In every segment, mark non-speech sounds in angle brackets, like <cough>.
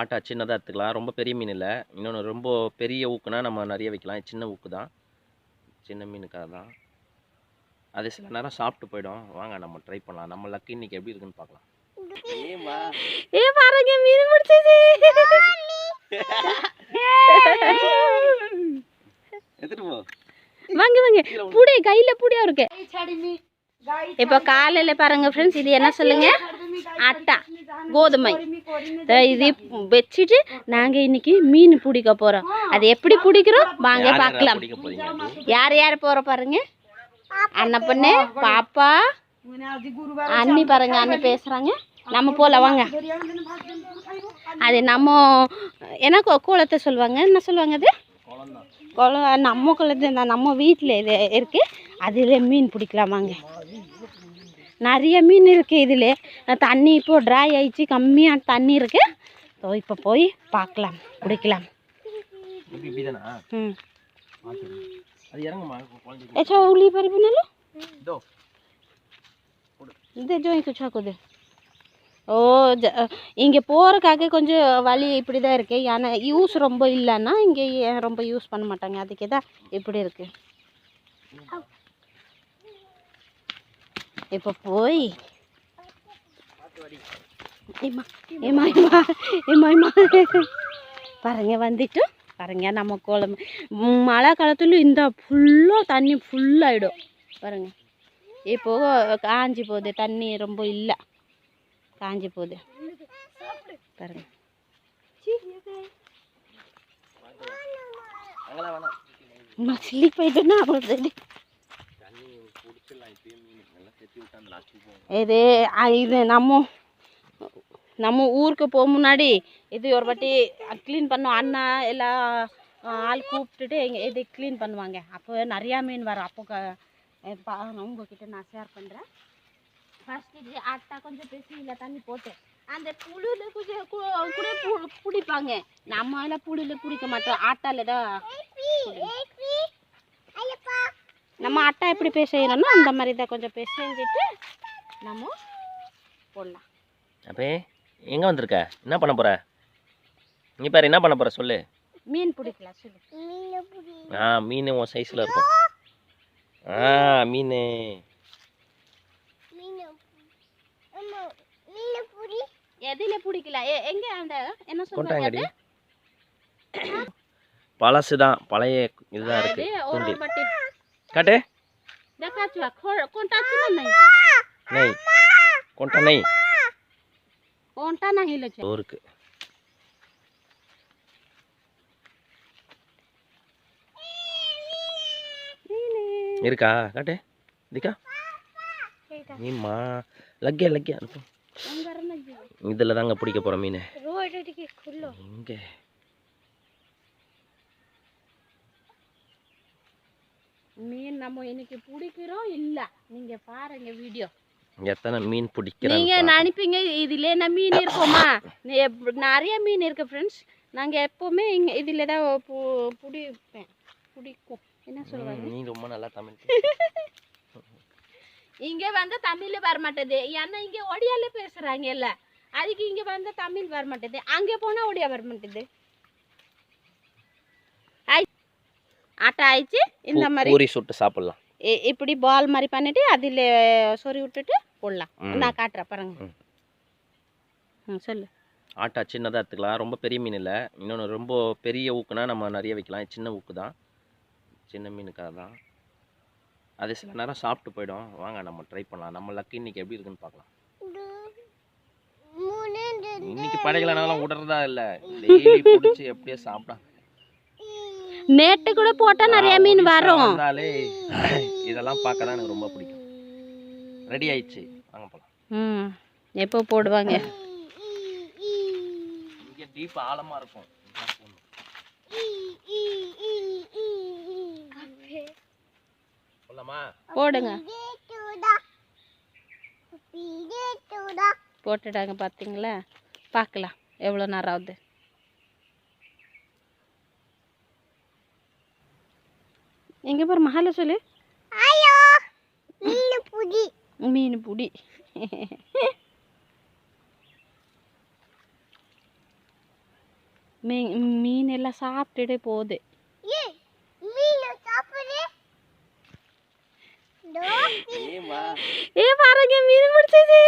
ஆட்டா சின்னதாக எடுத்துக்கலாம். ரொம்ப பெரிய மீன் இல்லை. இன்னொன்று ரொம்ப பெரிய ஊக்குனா நம்ம நிறைய வைக்கலாம். சின்ன ஊக்கு தான். சின்ன மீனுக்காக தான். அது சில நேரம் சாப்பிட்டு போயிடும். வாங்க நம்ம ட்ரை பண்ணலாம். நம்ம லக்கு இன்னைக்கு எப்படி இருக்குன்னு பார்க்கலாம். ஏ பாருங்க மீன் பிடிச்சது எடுத்துட்டு போ. வாங்க வாங்க. புடி கையில புடியா இருக்கு. இப்போ காலையில பாருங்க ஃப்ரெண்ட்ஸ் இது என்ன சொல்லுங்க? ஆட்டா கோதுமை. இது வச்சுட்டு நாங்க இன்னைக்கு மீன் பிடிக்க போறோம். அது எப்படி பிடிக்கிறோம்? வாங்க பார்க்கலாம்? யார் யார் போற பாருங்க? அண்ணன் பொண்ணு பாப்பா அண்ணி பாருங்க அண்ணி பேசுறாங்க. நம்ம போல வாங்க. அது நம்ம என்ன கு- குளத்தை சொல்லுவாங்க? என்ன சொல்லுவாங்க அது. குளம் நம்ம குளத்து நம்ம வீட்டில் இது இருக்கு. அதில் மீன் பிடிக்கலாம் வாங்க. நிறைய மீன் இருக்குது இதில். தண்ணி இப்போது ட்ரை ஆயிடுச்சு கம்மியாக தண்ணி இருக்குது ஸோ இப்போ போய் பார்க்கலாம் குடிக்கலாம். ஏச்சா உள்ளி பருப்பு நல்லா இது. ஜோயிக்கு சாக்குது ஓ இங்கே போகிறக்காக கொஞ்சம் வழி இப்படி தான் இருக்குது ஏன்னா யூஸ் ரொம்ப இல்லைன்னா இங்கே ரொம்ப யூஸ் பண்ண மாட்டாங்க. அதுக்கே தான் இப்படி இருக்குது இப்போ போய் பாருங்க வந்துட்டு பாருங்க நம்ம குழம்பு மழை காலத்துல இந்த ஃபுல்லாக தண்ணி ஃபுல்லாகிடும் பாருங்க. இப்போ காஞ்சி போகுது தண்ணி ரொம்ப இல்லை. காஞ்சி போகுது. பாருங்க. அங்கெல்லாம் வேணாம். நான் இது இது நம்ம நம்ம ஊருக்கு போக முன்னாடி இது ஒரு வாட்டி க்ளீன் பண்ணோம். அண்ணா எல்லாம் ஆள் கூப்பிட்டுட்டு இங்கே இது க்ளீன் பண்ணுவாங்க. அப்போ நிறையா மீன் வரும். அப்போ க உங்ககிட்ட நான் ஷேர் பண்ணுறேன் ஃபர்ஸ்ட் இது ஆட்டா கொஞ்சம் பெசியில் தண்ணி போட்டு அந்த புழுல கொஞ்சம் கூட பிடிப்பாங்க நம்ம எல்லாம் புழுல பிடிக்க மாட்டோம். ஆட்டால தான். நம்ம ஆட்டா எப்படி பேசுகிறோமோ அந்த மாதிரி தான் கொஞ்சம் பிசைஞ்சிட்டு நம்ம போடலாம். அப்பே எங்கே வந்திருக்க? என்ன பண்ண போற? நீ பாரு என்ன பண்ண போற சொல்லு. மீன் பிடிக்கலாம் சொல்லு. ஆ மீன் உன் சைஸில் இருக்கும். ஆ மீன். எதில் பிடிக்கலாம் எ எங்கே அந்த என்ன சொல்றாங்க கொண்டாங்கடி பழசு தான் பழைய இதுதான் இருக்கு ஒரு தூண்டில் பட்டி காட்டு দেখাচ্ছ কোনটা আছে না নাই நெய் கொண்ட நெய் কোনটা না হিলেছে ஊருக்கு இருக்கா காட்டு திக்கா மீன்மா லக்கியா லக்கியா அனுப்பு இதில் தாங்க பிடிக்க போகிற மீன் রোড এদিকে খুললো இங்கே மீன் நம்ம இன்னைக்கு பிடிக்கிறோம் இல்ல? நீங்க பாருங்க வீடியோ எத்தனை மீன் நீங்க பிடிக்கிறாங்க நினைப்பீங்க இதுல என்ன மீன் இருக்குமா? நிறைய மீன் இருக்கு ஃப்ரெண்ட்ஸ் நாங்க எப்பவுமே இங்க இதுல தான் பிடிப்பேன். பிடிக்கும். என்ன சொல்லுவாங்க நீ ரொம்ப நல்லா தமிழ் <laughs> இங்க வந்து தமிழ்ல வர மாட்டேது. ஏன்னா இங்க ஒடியால பேசுறாங்க இல்ல அதுக்கு இங்க வந்து தமிழ் வர மாட்டேது. அங்க போனா ஒடியா வர மாட்டேது. ஆட்டா ஆயிடுச்சு இந்த மாதிரி பூரி சுட்டு சாப்பிடலாம். இப்படி பால் மாதிரி பண்ணிட்டு அதில் சொறி விட்டுட்டு போடலாம். நான் காட்டுறேன் பாருங்க. ம். சொல்லு. ஆட்டா சின்னதாக எடுத்துக்கலாம். ரொம்ப பெரிய மீன் இல்லை. இன்னொன்று ரொம்ப பெரிய ஊக்குனா நம்ம நிறைய வைக்கலாம். இது சின்ன ஊக்கு தான். சின்ன மீனுக்காக தான். அது சில நேரம் சாப்பிட்டு போயிடும். வாங்க நம்ம ட்ரை பண்ணலாம். நம்ம லக்கு இன்னைக்கு எப்படி இருக்குன்னு பார்க்கலாம். இன்னைக்கு படைக்கலனாலும் விடுறதா இல்லை. டெய்லி பிடிச்சி எப்படியே சாப்பிடா. நேட்டு கூட போட்டால் நிறைய மீன் வரும். இதெல்லாம் பார்க்க தான் எனக்கு ரொம்ப பிடிக்கும். ரெடி ஆயிடுச்சு. வாங்க போகலாம் ம் எப்போ போடுவாங்க? இங்கே டீப் ஆழமாக இருக்கும். போடுங்க. போட்டுட்டாங்க பார்த்தீங்களா பார்க்கலாம் எவ்வளோ நேரம் ஆகுது? எங்கே பாரு மகால சொல்லு. மீன் புடி. மீ மீன் எல்லாம் சாப்பிட்டுட்டே போகுது. ஏ பாருங்க மீன் பிடிச்சது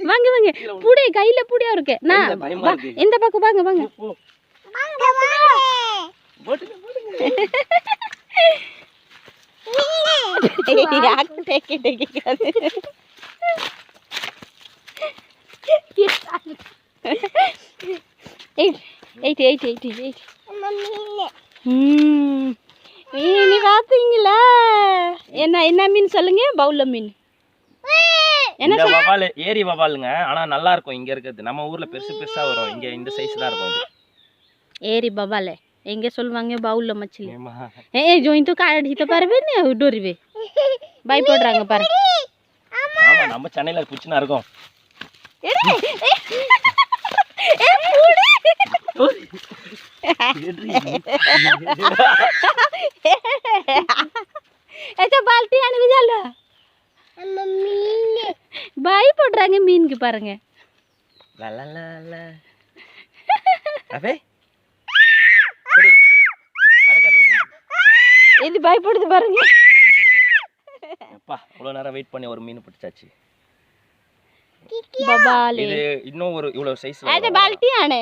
வாங்க வாங்க. புடி கையில புடியா இருக்கு. நான் இந்த பக்கம் வாங்க வாங்க. <laughs> <laughs> நீ பாத்தீங்களா? என்ன என்ன மீன் சொல்லுங்க? பவுல மீன். இந்த வவால் ஏரி வவாலுங்க ஆனா நல்லா இருக்கும் இங்க இருக்கிறது நம்ம ஊர்ல பெருசு பெருசா வரும் இங்க இந்த சைஸ் தான் இருக்கும் ஏரி வவால் எங்க சொல்லுவாங்க பவுல்ல மச்சிலி ஏ ஜோயின்ட்டு காடிட்டு பாருவே டோரிவே பயப்படுறாங்க பாரு ஆமா நம்ம சென்னையில குச்சினா இருக்கும் ஏ பாருங்க. இது பயப்படுது பாருங்க. அப்பா இவ்வளோ நேரம் வெயிட் பண்ணி ஒரு மீன் பிடிச்சாச்சு. இது இன்னும் ஒரு இவ்வளோ சைஸ் அது பால்ட்டி ஆனே.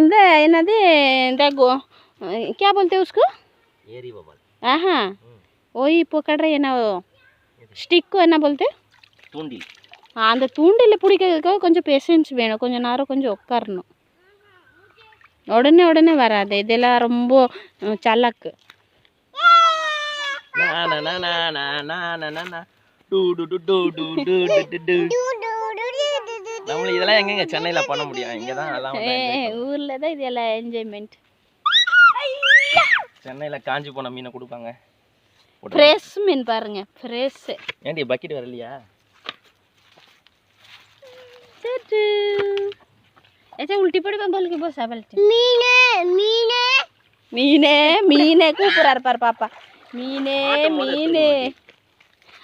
இந்த என்னது இந்த क्या बोलते हैं उसको एरी बबल হ্যাঁ ওই পোকাটার என்ன ஸ்டிக்கு என்ன போலது தூண்டில் அந்த தூண்டில் பிடிக்கிறதுக்காக கொஞ்சம் பெஷன்ஸ் வேணும் கொஞ்சம் நேரம் கொஞ்சம் உட்காரணும் உடனே உடனே வராது இதெல்லாம் ரொம்ப சலக்கு நம்மளுக்கு இதெல்லாம் எங்கெங்க சென்னையில் பண்ண முடியும் இங்கே தான் ஊரில் தான் இதெல்லாம் என்ஜாய்மெண்ட் சென்னையில் காஞ்சி போன மீனை கொடுப்பாங்க ஃப்ரெஷ் மீன் பாருங்க ஃப்ரெஷ் ஏன்டி பக்கெட் வரலையா சரி ऐसे उल्टी पड़ी बंबल की बहुत साबल मीने मीने मीने मीने को पुरार पर पापा मीने मीने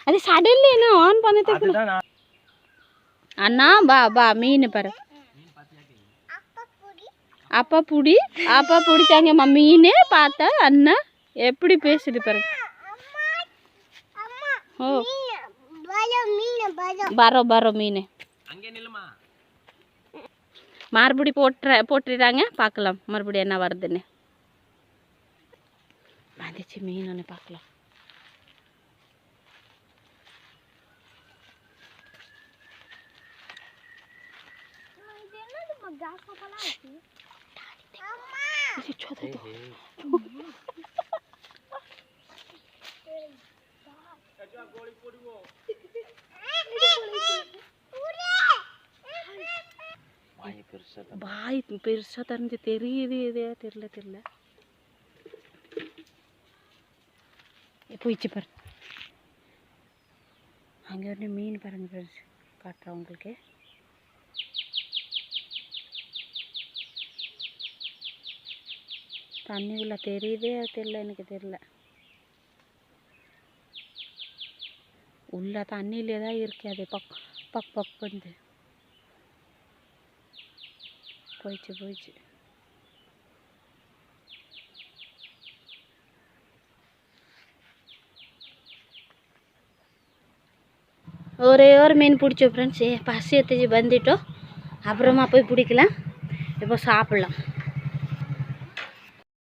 अरे साडे लेना ऑन पाने तक ना अन्ना बा बा मीन पर அப்பா புடி அப்பா பிடிச்சாங்கம்மா மீன் பார்த்தா அண்ணா எப்படி பேசுது பாரு. ஓ. பரோ பரோ மீன். மறுபடி போட்டுற போட்டுறாங்க. பார்க்கலாம் மறுபடியும் என்ன வருதுன்னு. வந்துச்சு மீன் ஒன்று பார்க்கலாம். இது சொதது. வாய் பெருசா தான். பாய் பெருசாக தெரிஞ்சு தெரியுது இதே தெரியல தெரியல. போயிடுச்சு பாரு. அங்கே ஒரு மீன் பாருங்க ஃப்ரெண்ட்ஸ் காட்டுறேன் உங்களுக்கு. தண்ணிக்குள்ளே தெரியுதே தெரியல எனக்கு தெரியல. உள்ள தண்ணியிலே தான் இருக்கு அது. பக் பக் பக் வந்து போயிடுச்சு போயிடுச்சு. ஒரே ஒரு மீன் பிடிச்சோம் ஃப்ரெண்ட்ஸ் பசி எடுத்துச்சு வந்துட்டோம் அப்புறமா போய் பிடிக்கலாம். இப்போ சாப்பிட்லாம்.